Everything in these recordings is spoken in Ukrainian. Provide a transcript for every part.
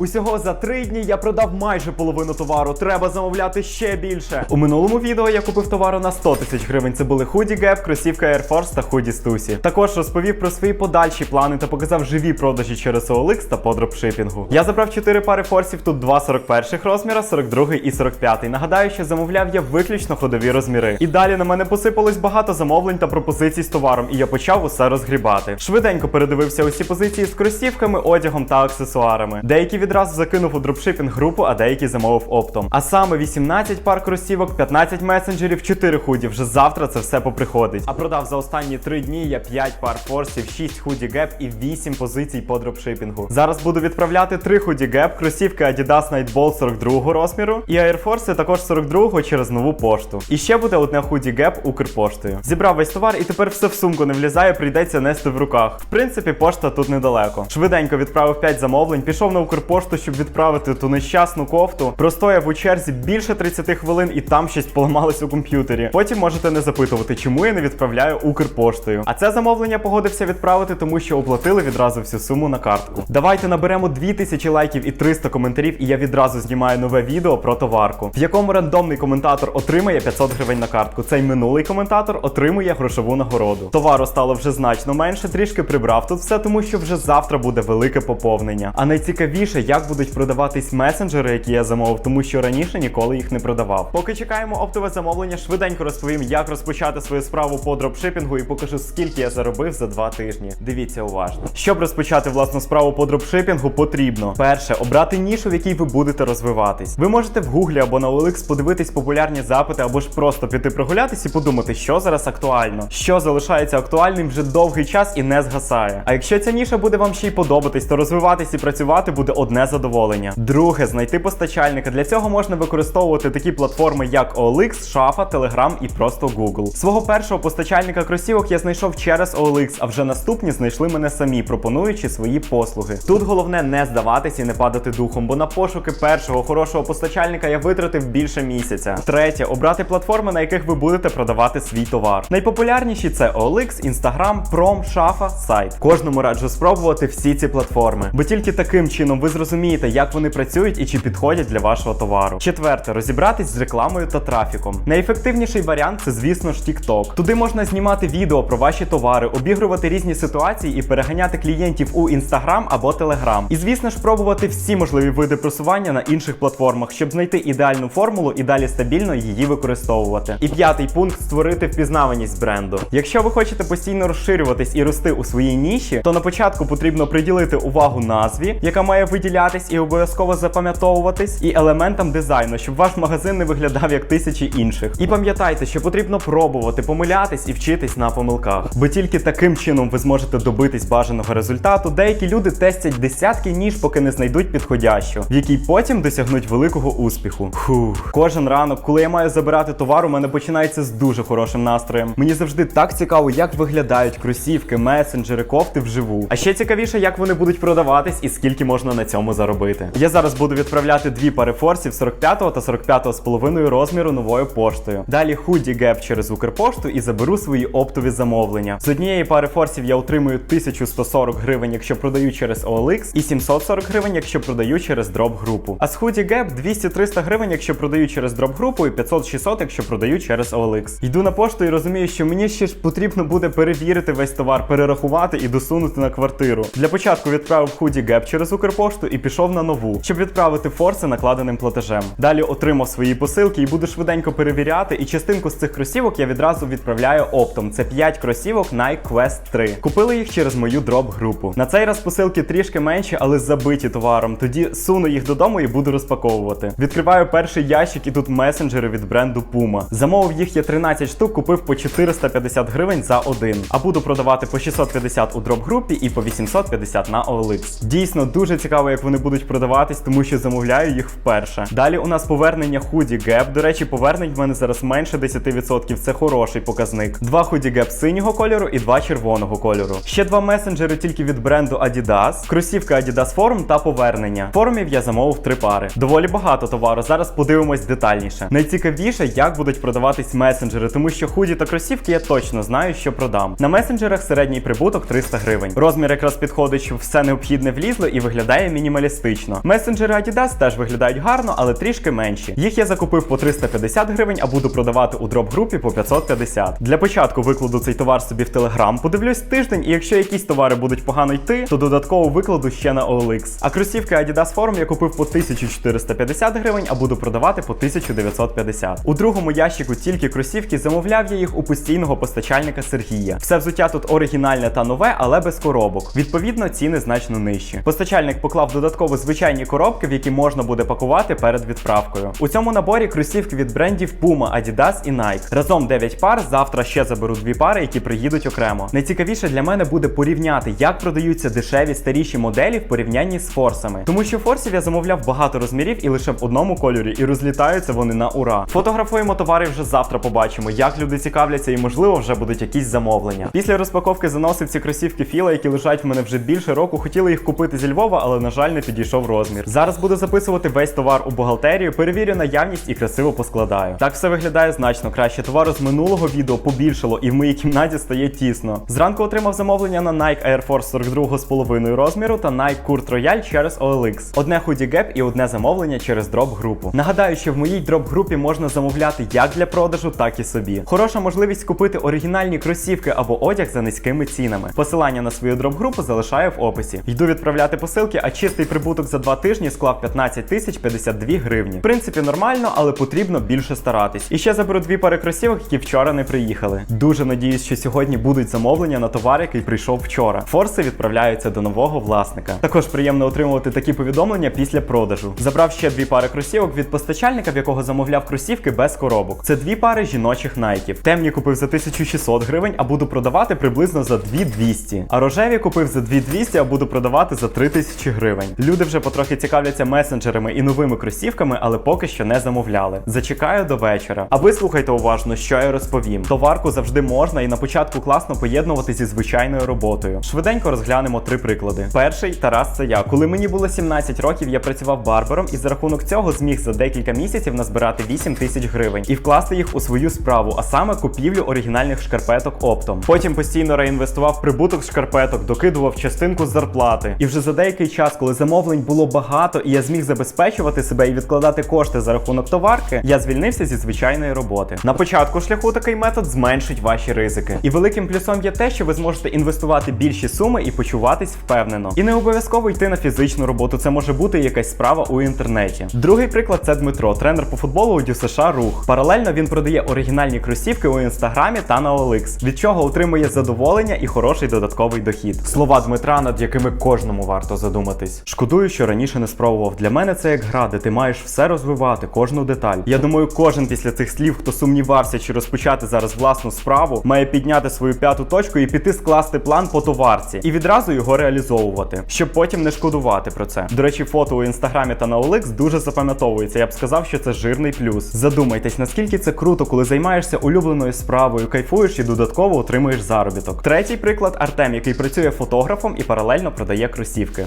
Усього за три дні я продав майже половину товару. Треба замовляти ще більше. У минулому відео я купив товару на 100 тисяч гривень. Це були худі Gap, кросівка Air Force та худі Стусі. Також розповів про свої подальші плани та показав живі продажі через OLX та по дропшипінгу. Я забрав 4 пари форсів, тут два 41 розміра, 42 і 45. Нагадаю, що замовляв я виключно ходові розміри. І далі на мене посипалось багато замовлень та пропозицій з товаром, і я почав усе розгрібати. Швиденько передивився усі позиції з кросівками, одягом та аксесуарами. Деякі відразу закинув у дропшипінг групу, а деякі замовив оптом. А саме 18 пар кросівок, 15 месенджерів, 4 худі. Вже завтра це все поприходить. А продав за останні 3 дні я 5 пар форсів, 6 худі геп і 8 позицій по дропшипінгу. Зараз буду відправляти 3 худі геп, кросівки Adidas Nightball 42 розміру і Air Force також 42 через нову пошту. І ще буде одне худі геп Укрпоштою. Зібрав весь товар і тепер все в сумку не влізає, прийдеться нести в руках. В принципі, пошта тут недалеко. Швиденько відправив 5 замовлень, пішов на Укрпошту, щоб відправити ту нещасну кофту. Простояв у черзі більше 30 хвилин і там щось поламалось у комп'ютері. Потім можете не запитувати, чому я не відправляю Укрпоштою. А це замовлення погодився відправити, тому що оплатили відразу всю суму на картку. Давайте наберемо 2000 лайків і 300 коментарів, і я відразу знімаю нове відео про товарку, в якому рандомний коментатор отримає 500 гривень на картку. Цей минулий коментатор отримує грошову нагороду. Товару стало вже значно менше, трішки прибрав тут все, тому що вже завтра буде велике поповнення. А найцікавіше, як будуть продаватись месенджери, які я замовив, тому що раніше ніколи їх не продавав. Поки чекаємо оптове замовлення, швиденько розповім, як розпочати свою справу по дропшипінгу і покажу, скільки я заробив за два тижні. Дивіться уважно. Щоб розпочати власну справу по дропшипінгу, потрібно перше обрати нішу, в якій ви будете розвиватись. Ви можете в гуглі або на OLX подивитись популярні запити, або ж просто піти прогулятись і подумати, що зараз актуально, що залишається актуальним вже довгий час і не згасає. А якщо ця ніша буде вам ще й подобатись, то розвиватись і працювати буде одне задоволення. Друге, знайти постачальника. Для цього можна використовувати такі платформи, як OLX, Шафа, Telegram і просто Google. Свого першого постачальника кросівок я знайшов через OLX, а вже наступні знайшли мене самі, пропонуючи свої послуги. Тут головне не здаватись і не падати духом, бо на пошуки першого хорошого постачальника я витратив більше місяця. Третє обрати платформи, на яких ви будете продавати свій товар. Найпопулярніші це OLX, Instagram, Prom, Шафа, сайт. Кожному раджу спробувати всі ці платформи, бо тільки таким чином ви зрозумієте, як вони працюють і чи підходять для вашого товару. Четверте, розібратись з рекламою та трафіком. Найефективніший варіант це, звісно ж, TikTok. Туди можна знімати відео про ваші товари, обігрувати різні ситуації і переганяти клієнтів у Instagram або Telegram. І звісно ж, пробувати всі можливі види просування на інших платформах, щоб знайти ідеальну формулу і далі стабільно її використовувати. І п'ятий пункт створити впізнаваність бренду. Якщо ви хочете постійно розширюватись і рости у своїй ніші, то на початку потрібно приділити увагу назві, яка має виділятись і обов'язково запам'ятовуватись, і елементам дизайну, щоб ваш магазин не виглядав як тисячі інших. І пам'ятайте, що потрібно пробувати, помилятись і вчитись на помилках. Бо тільки таким чином ви зможете добитись бажаного результату. Деякі люди тестять десятки ніж, поки не знайдуть підходящу, в якій потім досягнуть великого успіху. Фух. Кожен ранок, коли я маю забирати товар, у мене починається з дуже хорошим настроєм. Мені завжди так цікаво, як виглядають кросівки, месенджери, кофти вживу. А ще цікавіше, як вони будуть продаватись і скільки можна на цьому заробити. Я зараз буду відправляти дві пари форсів 45 та 45 з половиною розміру новою поштою. Далі худі геп через Укрпошту і заберу свої оптові замовлення. З однієї пари форсів я отримую 1140 гривень, якщо продаю через OLX, і 740 гривень, якщо продаю через дроп групу. А з худі геп 200-300 гривень, якщо продаю через дроп групу, і 500-600, якщо продаю через OLX. Йду на пошту і розумію, що мені ще ж потрібно буде перевірити весь товар, перерахувати і досунути на квартиру. Для початку відправив худі геп через Укрпошту і пішов на нову, щоб відправити форси накладеним платежем. Далі отримав свої посилки і буду швиденько перевіряти. І частинку з цих кросівок я відразу відправляю оптом. Це 5 кросівок Nike Quest 3. Купили їх через мою дроп групу. На цей раз посилки трішки менші, але забиті товаром. Тоді суну їх додому і буду розпаковувати. Відкриваю перший ящик, і тут месенджери від бренду Puma. Замовив їх я 13 штук, купив по 450 гривень за один. А буду продавати по 650 у дроп групі і по 850 на OLX. Дійсно дуже цікаво, як вони будуть продаватись, тому що замовляю їх вперше. Далі у нас повернення худі Gap. До речі, повернень в мене зараз менше 10%. Це хороший показник. Два худі Gap синього кольору і два червоного кольору. Ще два месенджери тільки від бренду Adidas, кросівка Adidas Forum та повернення. Форумів я замовив три пари. Доволі багато товару. Зараз подивимось детальніше. Найцікавіше, як будуть продаватись месенджери, тому що худі та кросівки я точно знаю, що продам. На месенджерах середній прибуток 300 гривень. Розмір якраз підходить, щоб все необхідне влізло і виглядає мінімально. Мінімалістично. Месенджери Adidas теж виглядають гарно, але трішки менші. Їх я закупив по 350 гривень, а буду продавати у дроп-групі по 550. Для початку викладу цей товар собі в Телеграм, подивлюсь тиждень, і якщо якісь товари будуть погано йти, то додатково викладу ще на OLX. А кросівки Adidas Forum я купив по 1450 гривень, а буду продавати по 1950. У другому ящику тільки кросівки замовляв я їх у постійного постачальника Сергія. Все взуття тут оригінальне та нове, але без коробок. Відповідно, ціни значно нижчі. Постачальник поклав додатково звичайні коробки, в які можна буде пакувати перед відправкою. У цьому наборі кросівки від брендів Puma, Adidas і Nike. Разом 9 пар. Завтра ще заберу дві пари, які приїдуть окремо. Найцікавіше для мене буде порівняти, як продаються дешеві старіші моделі в порівнянні з форсами. Тому що форсів я замовляв багато розмірів і лише в одному кольорі, і розлітаються вони на ура. Фотографуємо товари вже завтра. Побачимо, як люди цікавляться, і можливо вже будуть якісь замовлення. Після розпаковки заносив ці кросівки Філа, які лежать в мене вже більше року. Хотіли їх купити зі Львова, але на жаль не підійшов розмір. Зараз буду записувати весь товар у бухгалтерію, перевірю наявність і красиво поскладаю. Так все виглядає значно краще. Товару з минулого відео побільшало, і в моїй кімнаті стає тісно. Зранку отримав замовлення на Nike Air Force 42 з половиною розміру та Nike Kurt Royale через OLX. Одне Hoodie Gap і одне замовлення через дроп групу. Нагадаю, що в моїй дроп групі можна замовляти як для продажу, так і собі. Хороша можливість купити оригінальні кросівки або одяг за низькими цінами. Посилання на свою дроп групу залишаю в описі. Йду відправляти посилки, а чистий прибуток за два тижні склав 15 тисяч 52 гривні. В принципі, нормально, але потрібно більше старатись. І ще заберу дві пари кросівок, які вчора не приїхали. Дуже надіюсь, що сьогодні будуть замовлення на товар, який прийшов вчора. Форси відправляються до нового власника. Також приємно отримувати такі повідомлення після продажу. Забрав ще дві пари кросівок від постачальника, в якого замовляв кросівки без коробок. Це дві пари жіночих найків. Темні купив за 1600 гривень, а буду продавати приблизно за 2200. А рожеві купив за 2200, а буду продавати за 3000 гривень. Люди вже потрохи цікавляться месенджерами і новими кросівками, але поки що не замовляли. Зачекаю до вечора. А ви слухайте уважно, що я розповім. Товарку завжди можна і на початку класно поєднувати зі звичайною роботою. Швиденько розглянемо три приклади. Перший Тарас це я. Коли мені було 17 років, я працював барбером і за рахунок цього зміг за декілька місяців назбирати 8 тисяч гривень і вкласти їх у свою справу, а саме купівлю оригінальних шкарпеток оптом. Потім постійно реінвестував прибуток шкарпеток, докидував частинку з зарплати. І вже за деякий час, коли замовлень було багато, і я зміг забезпечувати себе і відкладати кошти за рахунок товарки, я звільнився зі звичайної роботи. На початку шляху такий метод зменшить ваші ризики. І великим плюсом є те, що ви зможете інвестувати більші суми і почуватись впевнено. І не обов'язково йти на фізичну роботу. Це може бути якась справа у інтернеті. Другий приклад це Дмитро, тренер по футболу у ДЮСШ Рух. Паралельно він продає оригінальні кросівки у інстаграмі та на OLX, від чого отримує задоволення і хороший додатковий дохід. Слова Дмитра, над якими кожному варто задуматись. Шкодую, що раніше не спробував. Для мене це як гра, де ти маєш все розвивати, кожну деталь. Я думаю, кожен після цих слів, хто сумнівався чи розпочати зараз власну справу, має підняти свою п'яту точку і піти скласти план по товарці і відразу його реалізовувати, щоб потім не шкодувати про це. До речі, фото у інстаграмі та на OLX дуже запам'ятовується. Я б сказав, що це жирний плюс. Задумайтесь, наскільки це круто, коли займаєшся улюбленою справою, кайфуєш і додатково отримуєш заробіток. Третій приклад Артем, який працює фотографом і паралельно продає кросівки.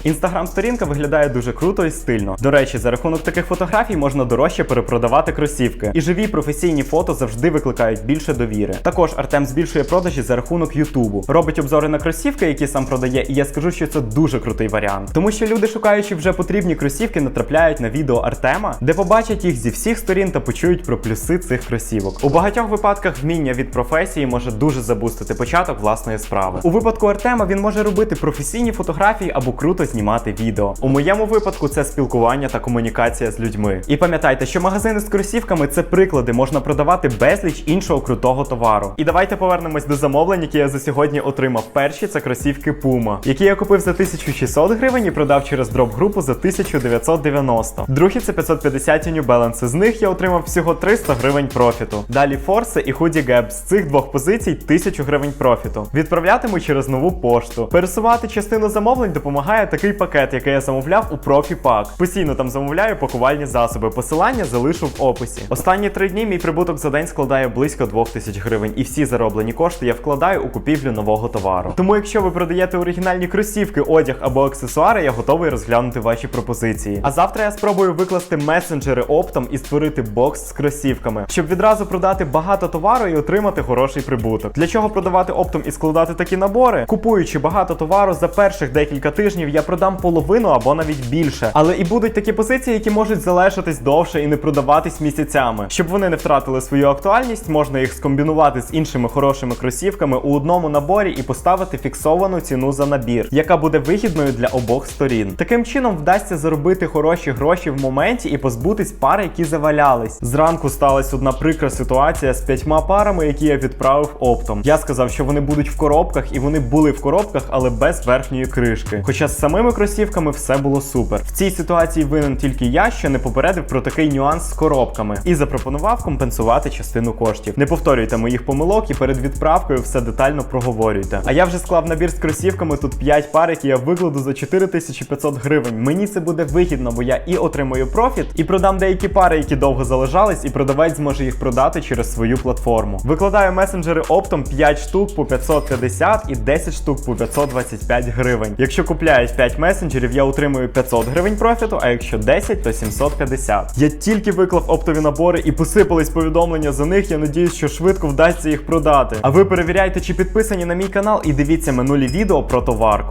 Інстаграм-сторінка виглядає дуже круто і стильно. До речі, за рахунок таких фотографій можна дорожче перепродавати кросівки. І живі професійні фото завжди викликають більше довіри. Також Артем збільшує продажі за рахунок Ютубу. Робить обзори на кросівки, які сам продає, і я скажу, що це дуже крутий варіант. Тому що люди, шукаючи вже потрібні кросівки, натрапляють на відео Артема, де побачать їх зі всіх сторін та почують про плюси цих кросівок. У багатьох випадках вміння від професії може дуже забустити початок власної справи. У випадку Артема він може робити професійні фотографії або круто знімати відео. У моєму випадку це спілкування та комунікація з людьми. І пам'ятайте, що магазини з кросівками це приклади, можна продавати безліч іншого крутого товару. І давайте повернемось до замовлень, які я за сьогодні отримав. Перші це кросівки Puma, які я купив за 1600 гривень і продав через дроп групу за 1990. Другі це 550 New Balance. З них я отримав всього 300 гривень профіту. Далі Force і Hoodie Gap. З цих двох позицій 1000 гривень профіту. Відправлятиму через нову пошту. Пересувати частину замовлень допомагає такий пакет, який я замовляв у ProfiPack. Постійно там замовляю пакувальні засоби. Посилання залишу в описі. Останні три дні мій прибуток за день складає близько 2000 гривень, і всі зароблені кошти я вкладаю у купівлю нового товару. Тому, якщо ви продаєте оригінальні кросівки, одяг або аксесуари, я готовий розглянути ваші пропозиції. А завтра я спробую викласти месенджери оптом і створити бокс з кросівками, щоб відразу продати багато товару і отримати хороший прибуток. Для чого продавати оптом і складати такі набори? Купуючи багато товару за перших декілька тижнів, я продам половину половину або навіть більше. Але і будуть такі позиції, які можуть залишитись довше і не продаватись місяцями. Щоб вони не втратили свою актуальність, можна їх скомбінувати з іншими хорошими кросівками у одному наборі і поставити фіксовану ціну за набір, яка буде вигідною для обох сторін. Таким чином вдасться заробити хороші гроші в моменті і позбутись пар, які завалялись. Зранку сталася одна прикра ситуація з п'ятьма парами, які я відправив оптом. Я сказав, що вони будуть в коробках, і вони були в коробках, але без верхньої кришки. Хоча з самими кросівками все було супер. В цій ситуації винен тільки я, що не попередив про такий нюанс з коробками і запропонував компенсувати частину коштів. Не повторюйте моїх помилок і перед відправкою все детально проговорюйте. А я вже склав набір з кросівками. Тут 5 пар, які я викладу за 4500 гривень. Мені це буде вигідно, бо я і отримую профіт, і продам деякі пари, які довго залежались, і продавець зможе їх продати через свою платформу. Викладаю месенджери оптом 5 штук по 550 і 10 штук по 525 гривень. Якщо купляють 5 месенджерів, я отримую 500 гривень профіту, а якщо 10, то 750. Я тільки виклав оптові набори і посипались повідомлення за них. Я надіюсь, що швидко вдасться їх продати. А ви перевіряйте, чи підписані на мій канал, і дивіться минулі відео про товарку.